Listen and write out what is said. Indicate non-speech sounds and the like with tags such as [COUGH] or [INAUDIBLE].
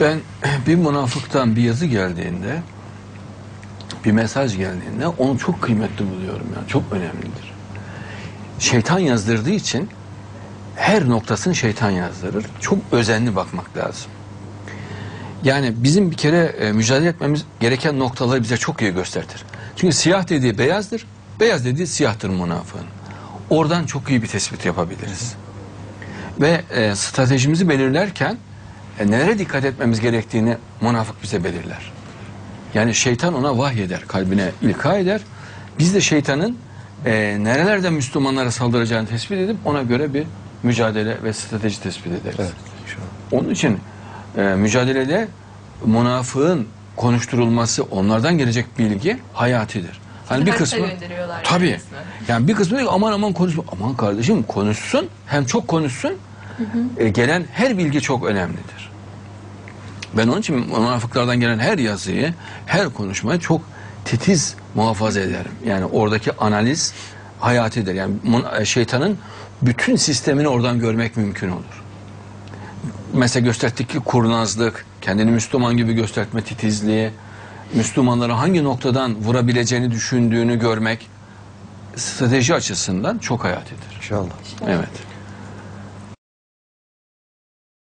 Ben [CLEARS THROAT] bir münafıktan bir yazı geldiğinde, bir mesaj geldiğinde onu çok kıymetli buluyorum. Yani çok önemlidir. Şeytan yazdırdığı için her noktasını şeytan yazdırır. Çok özenli bakmak lazım. Yani bizim bir kere e, mücadele etmemiz gereken noktaları bize çok iyi göstertir. Çünkü siyah dediği beyazdır, beyaz dediği siyahtır münafığın. Oradan çok iyi bir tespit yapabiliriz. Ve e, stratejimizi belirlerken e, nelere dikkat etmemiz gerektiğini münafık bize belirler. Yani şeytan ona vahyeder, kalbine ilka eder. Biz de şeytanın e, nerelerden Müslümanlara saldıracağını tespit edip ona göre bir mücadele ve strateji tespit ederiz. Onun için e, mücadelede münafığın konuşturulması, onlardan gelecek bilgi hayatidir. Hani bir kısmı tabii. Yani bir kısmı diyor aman aman konuşma. Aman kardeşim konuşsun. Hem çok konuşsun. E, gelen her bilgi çok önemlidir. Ben onun için münafıklardan gelen her yazıyı, her konuşmayı çok titiz muhafaza ederim. Yani oradaki analiz hayatidir. Yani e, şeytanın bütün sistemini oradan görmek mümkün olur. Mesela gösterdikleri kurnazlık, kendini Müslüman gibi gösterme titizliği, Müslümanları hangi noktadan vurabileceğini düşündüğünü görmek strateji açısından çok hayatidir. İnşallah. Evet.